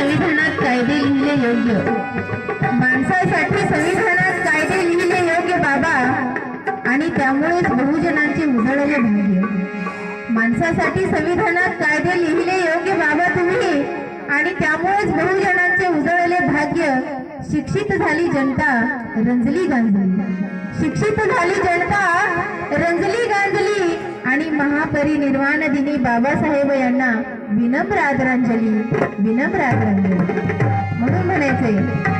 संविधानात कायदे लिहिले योग्य? माणसासाठी संविधानात कायदे लिहिले योग्य बाबा आणि त्यामुळेच बहुजनांचे उजळले भाग्य. माणसासाठी संविधानात कायदे लिहिले योग्य बाबा तुम्ही आणि त्यामुळेच बहुजनांचे उजळले भाग्य. शिक्षित झाली जनता रंजली गांजली शिक्षित झाली जनता रंजली गांजली आणि महापरिनिर्वाण दिनी बाबासाहेब यांना विनम्र आदरांजली विनम्र आदरांजली. म्हणून म्हणायचंय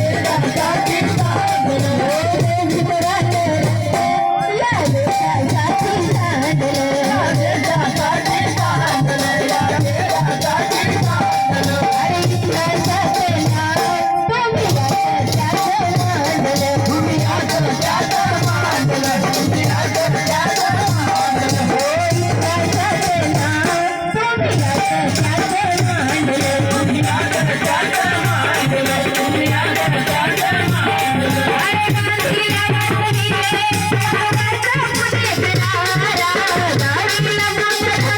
देशासाठी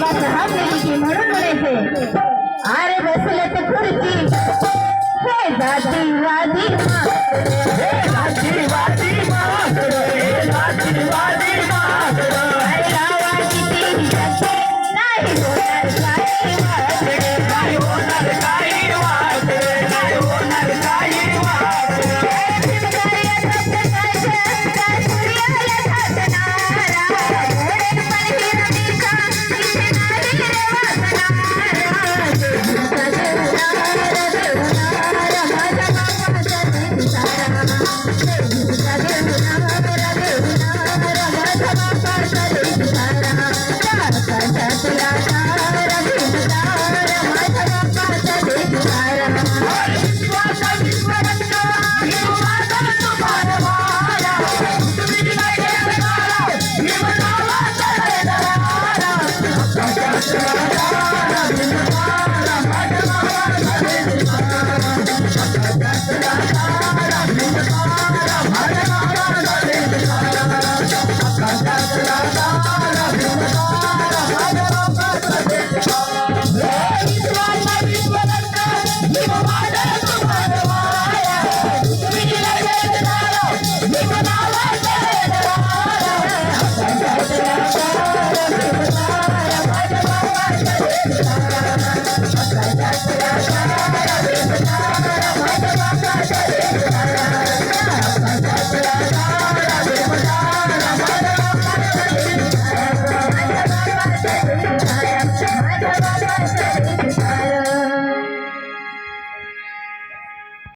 बाबा साहेब लिहिली म्हणून म्हणायचे अरे बसले तर